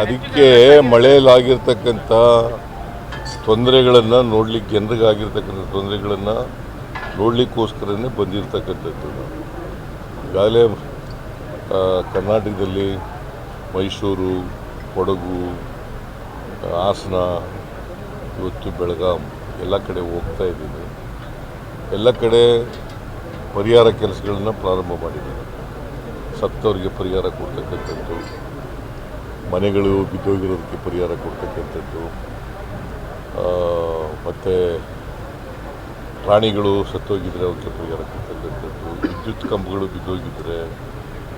ಅದಕ್ಕೆ ಮಳೆಯಲ್ಲಾಗಿರ್ತಕ್ಕಂಥ ತೊಂದರೆಗಳನ್ನು ನೋಡ್ಲಿಕ್ಕೆ ಜನರಿಗಾಗಿರ್ತಕ್ಕಂಥ ತೊಂದರೆಗಳನ್ನು ನೋಡಲಿಕ್ಕೋಸ್ಕರನೇ ಬಂದಿರತಕ್ಕಂಥದ್ದು. ಈಗಾಗಲೇ ಕರ್ನಾಟಕದಲ್ಲಿ ಮೈಸೂರು ಕೊಡಗು ಹಾಸನ ಇವತ್ತು ಬೆಳಗಾಂ ಎಲ್ಲ ಕಡೆ ಹೋಗ್ತಾ ಇದ್ದೀನಿ ಎಲ್ಲ ಕಡೆ ಪರಿಹಾರ ಕೆಲಸಗಳನ್ನು ಪ್ರಾರಂಭ ಮಾಡಿದ್ದೀನಿ ಸತ್ತವರಿಗೆ ಪರಿಹಾರ ಕೊಡ್ತಕ್ಕಂಥದ್ದು, ಮನೆಗಳು ಬಿದ್ದೋಗಿರೋದಕ್ಕೆ ಪರಿಹಾರ ಕೊಡ್ತಕ್ಕಂಥದ್ದು ಮತ್ತು ಪ್ರಾಣಿಗಳು ಸತ್ತೋಗಿದ್ದರೆ ಅವಕ್ಕೆ ಪರಿಹಾರ ಕೊಡ್ತಕ್ಕಂಥದ್ದು, ವಿದ್ಯುತ್ ಕಂಬಗಳು ಬಿದ್ದೋಗಿದ್ದರೆ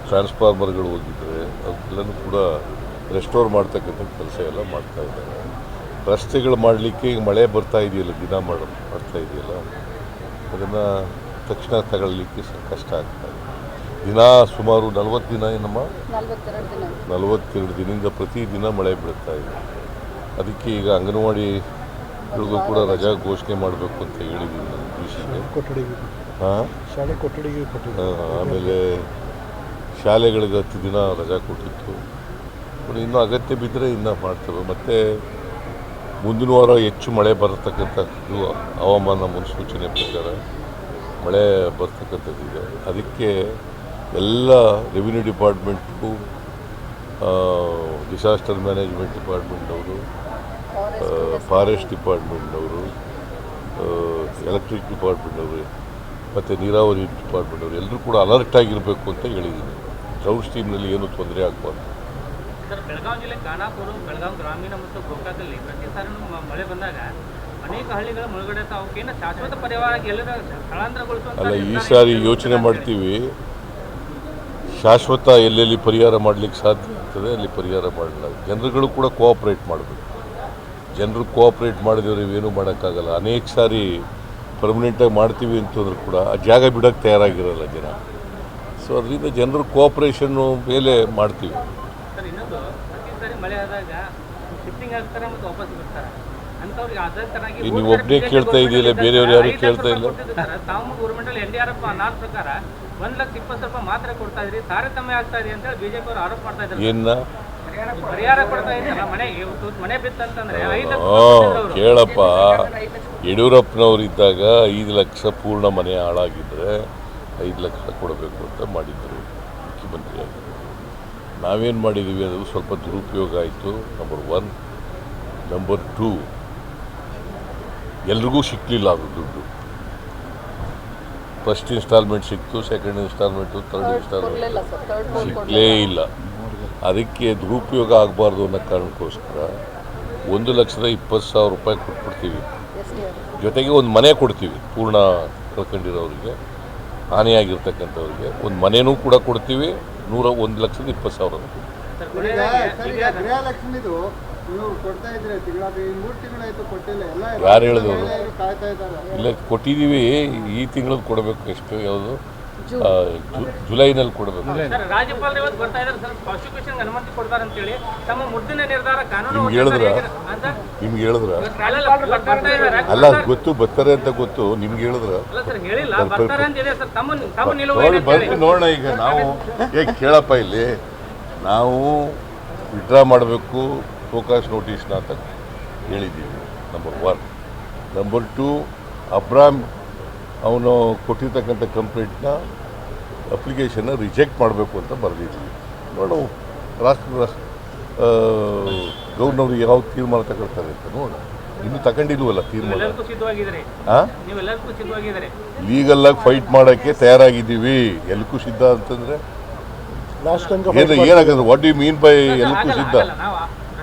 ಟ್ರಾನ್ಸ್ಫಾರ್ಮರ್ಗಳು ಹೋಗಿದ್ದರೆ ಅದೆಲ್ಲನೂ ಕೂಡ ರೆಸ್ಟೋರ್ ಮಾಡ್ತಕ್ಕಂಥ ಕೆಲಸ ಎಲ್ಲ ಮಾಡ್ತಾ ಇದ್ದಾರೆ. ರಸ್ತೆಗಳು ಮಾಡಲಿಕ್ಕೆ ಈಗ ಮಳೆ ಬರ್ತಾ ಇದೆಯಲ್ಲ, ದಿನ ಮಾಡ, ಮಾಡ್ತಾ ಇದೆಯಲ್ಲ, ಅದನ್ನು ತಕ್ಷಣ ತಗೊಳ್ಳಿಕ್ಕೆ ಕಷ್ಟ ಆಗ್ತಾ ಇದೆ. ದಿನ ಸುಮಾರು ನಲವತ್ತು ದಿನ ಏನಮ್ಮ? ನಲ್ವತ್ತೆರಡು ದಿನ. ದಿನದಿಂದ ಪ್ರತಿದಿನ ಮಳೆ ಬೀಳ್ತಾ ಇದೆ. ಅದಕ್ಕೆ ಈಗ ಅಂಗನವಾಡಿ ಗಳಿಗೂ ಕೂಡ ರಜಾ ಘೋಷಣೆ ಮಾಡಬೇಕು ಅಂತ ಹೇಳಿದ್ದೀನಿ ನಾನು ಡಿ ಸಿಗೆ ಹಾಂ? ಶಾಲೆ ಕೊಠಡಿಗೆ ಆಮೇಲೆ ಶಾಲೆಗಳಿಗೆ ಹತ್ತು ದಿನ ರಜಾ ಕೊಟ್ಟಿತ್ತು. ಇನ್ನು ಇನ್ನೂ ಅಗತ್ಯ ಬಿದ್ದರೆ ಇನ್ನೂ ಮಾಡ್ತೇವೆ. ಮತ್ತು ಮುಂದಿನ ವಾರ ಹೆಚ್ಚು ಮಳೆ ಬರತಕ್ಕಂಥದ್ದು ಹವಾಮಾನ ಮುನ್ಸೂಚನೆ ಪ್ರಕಾರ ಮಳೆ ಬರ್ತಕ್ಕಂಥದ್ದಿದೆ. ಅದಕ್ಕೆ ಎಲ್ಲ ರೆವಿನ್ಯೂ ಡಿಪಾರ್ಟ್ಮೆಂಟು ಡಿಸಾಸ್ಟರ್ ಮ್ಯಾನೇಜ್ಮೆಂಟ್ ಡಿಪಾರ್ಟ್ಮೆಂಟ್ನವರು ಫಾರೆಸ್ಟ್ ಡಿಪಾರ್ಟ್ಮೆಂಟ್ನವರು ಎಲೆಕ್ಟ್ರಿಕ್ ಡಿಪಾರ್ಟ್ಮೆಂಟ್ನವರು ಮತ್ತು ನೀರಾವರಿ ಡಿಪಾರ್ಟ್ಮೆಂಟ್ನವರು ಎಲ್ಲರೂ ಕೂಡ ಅಲರ್ಟ್ ಆಗಿರಬೇಕು ಅಂತ ಹೇಳಿದ್ದೀನಿ. ಡ್ರೌಟ್ ಸ್ಟೀಮ್ನಲ್ಲಿ ಏನೂ ತೊಂದರೆ ಆಗಬಾರ್ದು. ಸರ್ ಬೆಳಗಾವಿ ಜಿಲ್ಲೆ ಖಾನಾಪುರ ಬೆಳಗಾವಿ ಗ್ರಾಮೀಣ ಮತ್ತು ಗೋಕಾಕಲ್ಲಿ ಪ್ರತಿ ಸಾರಿ ಮಳೆ ಬಂದಾಗ ಅನೇಕ ಹಳ್ಳಿಗಳ ಮುಳುಗಡೆ ತಾವು ಶಾಶ್ವತ ಪರಿಹಾರ ಎಲ್ಲರ ಸ್ಥಳಾಂತರಗೊಳಿಸುವಂತ ಅಲ್ಲ ಈ ಸಾರಿ. ಯೋಚನೆ ಮಾಡ್ತೀವಿ. ಶಾಶ್ವತ ಎಲ್ಲೆಲ್ಲಿ ಪರಿಹಾರ ಮಾಡಲಿಕ್ಕೆ ಸಾಧ್ಯ ಆಗ್ತದೆ, ಅಲ್ಲಿ ಪರಿಹಾರ ಮಾಡಲ್ಲ. ಜನರುಗಳು ಕೂಡ ಕೋಆಪ್ರೇಟ್ ಮಾಡಬೇಕು. ಜನರು ಕೋಆಪ್ರೇಟ್ ಮಾಡಿದವ್ರು ಇವೇನು ಮಾಡೋಕ್ಕಾಗಲ್ಲ. ಅನೇಕ ಸಾರಿ ಪರ್ಮನೆಂಟಾಗಿ ಮಾಡ್ತೀವಿ ಅಂತಂದ್ರೂ ಕೂಡ ಆ ಜಾಗ ಬಿಡೋಕ್ಕೆ ತಯಾರಾಗಿರಲ್ಲ ಜನ. ಸೊ ಅದರಿಂದ ಜನರು ಕೋಆಪ್ರೇಷನ್ನು ಮೇಲೆ ಮಾಡ್ತೀವಿ. ಮಳೆ ಆದಾಗ ಶಿಫ್ಟಿಂಗ್ ಆಗ್ತಾರೆ ಮತ್ತು ವಾಪಸ್ ಬರ್ತಾರೆ? ನೀವು ಒಬ್ಬರೇ ಕೇಳ್ತಾ ಇದೆಯಲ್ಲ, ಬೇರೆಯವ್ರು ಯಾರು ಕೇಳ್ತಾ ಇಲ್ಲ. ತಾವು ಗೌರ್ಮೆಂಟಲ್ಲಿ ಎನ್ ಡಿ ಆರ್ ಎಫ್ ಅನಾದ ಪ್ರಕಾರ ಒಂದ್ ಲಕ್ಷ ಇಪ್ಪತ್ತು ರೂಪಾಯಿ ಮಾತ್ರ ಕೊಡ್ತಾ ಇದ್ರಿ ತಾರತಮ್ಯ ಆಗ್ತಾ ಇದೆ ಅಂತ ಹೇಳಿ ಬಿಜೆಪಿ ಅವರು ಆರೋಪ ಮಾಡ್ತಾ ಇದ್ದಾರೆ. ಏನ ಪರಿಹಾರ ಕೊಡ್ತಾ ಮನೆ ಇವತ್ತು ಮನೆ ಬಿತ್ತಂತಂದ್ರೆ ಐದು ಲಕ್ಷ ಹಾ ಕೊಡ್ತಿದ್ರು ಅವ್ರು. ಕೇಳಪ್ಪ. ಯಡಿಯೂರಪ್ಪನವರಿದ್ದಾಗ ಐದು ಲಕ್ಷ ಪೂರ್ಣ ಮನೆ ಹಾಳಾಗಿದ್ರೆ ಐದು ಲಕ್ಷ ಕೊಡಬೇಕು ಅಂತ ಮಾಡಿದ್ದರು ಮುಖ್ಯಮಂತ್ರಿಯಾಗಿ. ನಾವೇನು ಮಾಡಿದ್ದೀವಿ ಅದು ಸ್ವಲ್ಪ ದುರುಪಯೋಗ ಆಯಿತು. ನಂಬರ್ ಒನ್ ನಂಬರ್ ಟೂ ಎಲ್ರಿಗೂ ಸಿಕ್ಕಲಿಲ್ಲ ಅದು ದುಡ್ಡು. ಫಸ್ಟ್ ಇನ್ಸ್ಟಾಲ್ಮೆಂಟ್ ಸಿಕ್ತು ಸೆಕೆಂಡ್ ಇನ್ಸ್ಟಾಲ್ಮೆಂಟು ಥರ್ಡ್ ಇನ್ಸ್ಟಾಲ್ಮೆಂಟ್ ಸಿಕ್ಕಲೇ ಇಲ್ಲ. ಅದಕ್ಕೆ ದುರುಪಯೋಗ ಆಗಬಾರ್ದು ಅನ್ನೋ ಕಾರಣಕ್ಕೋಸ್ಕರ ಒಂದು ಲಕ್ಷದ ಇಪ್ಪತ್ತು ಸಾವಿರ ರೂಪಾಯಿ ಕೊಟ್ಬಿಡ್ತೀವಿ. ಜೊತೆಗೆ ಒಂದು ಮನೆ ಕೊಡ್ತೀವಿ ಪೂರ್ಣ ಕಳ್ಕೊಂಡಿರೋರಿಗೆ ಹಾನಿಯಾಗಿರ್ತಕ್ಕಂಥವ್ರಿಗೆ ಒಂದು ಮನೆಯೂ ಕೂಡ ಕೊಡ್ತೀವಿ ನೂರ ಒಂದು ಲಕ್ಷದ ಇಪ್ಪತ್ತು ಸಾವಿರ. ಯಾರು ಹೇಳಿದ್ರು? ಕಾಯ್ತಾ ಇದ್ದಾರೆ. ಇಲ್ಲ ಕೊಟ್ಟಿದ್ದೀವಿ. ಈ ತಿಂಗಳದ್ದು ಕೊಡಬೇಕು ಎಷ್ಟು ಯಾವುದು? ಜುಲೈನಲ್ಲಿ ಕೊಡಬೇಕು. ಸರ್ ರಾಜ್ಯಪಾಲರು ಇವತ್ತು ಬರ್ತಾ ಇದ್ದಾರೆ ಸರ್. ಪ್ರಾಸಿಕ್ಯೂಷನ್ ಅನುಮತಿ ಕೊಡ್ತಾರೆ ಅಂತೇಳಿ ತಮ್ಮ ಮುದ್ದಿನ ನಿರ್ಧಾರ ಕಾನೂನು ನಿಮ್ಗೆ ಹೇಳಿದ್ರ? ನಿಮ್ಗೆ ಹೇಳಿದ್ರ. ಅಲ್ಲ ಗೊತ್ತು ಬರ್ತಾರೆ ಅಂತ ಗೊತ್ತು. ನಿಮ್ಗೆ ಹೇಳಿದ್ರ? ಅಲ್ಲ ಸರ್ ಹೇಳಿಲ್ಲ. ಬರ್ತಾರೆ. ಅಂತ ಇದೆ ಸರ್. ತಮ್ಮ ತಮ್ಮ ನಿಲುವು ನೋಡಿ ಏನು ಬರ್ತೀನಿ ನೋಡೋಣ ಈಗ. ನಾವು ಏ ಕೇಳಪ್ಪ ಇಲ್ಲಿ. ನಾವು ವಿಡ್ರಾ ಮಾಡಬೇಕು. ಫೋಕಸ್ ನೋಟಿಸ್ನ ಅಂತ ಹೇಳಿದ್ದೀವಿ. ನಂಬರ್ ಒನ್ ನಂಬರ್ ಟು ಅಬ್ರಾಮ್ ಅವನು ಕೊಟ್ಟಿರ್ತಕ್ಕಂಥ ಕಂಪ್ಲೇಂಟ್ನ ಅಪ್ಲಿಕೇಶನ್ನ ರಿಜೆಕ್ಟ್ ಮಾಡಬೇಕು ಅಂತ ಬರೆದಿದ್ದೀವಿ. ನೋಡೋ ರಾಷ್ಟ್ರ ಗೌರ್ನವ್ರು ಯಾವ ತೀರ್ಮಾನ ತಗೊಳ್ತಾರೆ ಅಂತ ನೋಡೋಣ. ಇನ್ನು ತಗೊಂಡಿಲ್ವಲ್ಲ ತೀರ್ಮಾನ? ಲೀಗಲ್ಲಾಗಿ ಫೈಟ್ ಮಾಡೋಕ್ಕೆ ತಯಾರಾಗಿದ್ದೀವಿ. ಎಲ್ಲಕ್ಕೂ ಸಿದ್ಧ ಅಂತಂದ್ರೆ ಏನಾಗಂದ್ರೆ ವಾಟ್ ಯು ಮೀನ್ ಬೈ ಎಲ್ಲಕ್ಕೂ ಸಿದ್ಧ?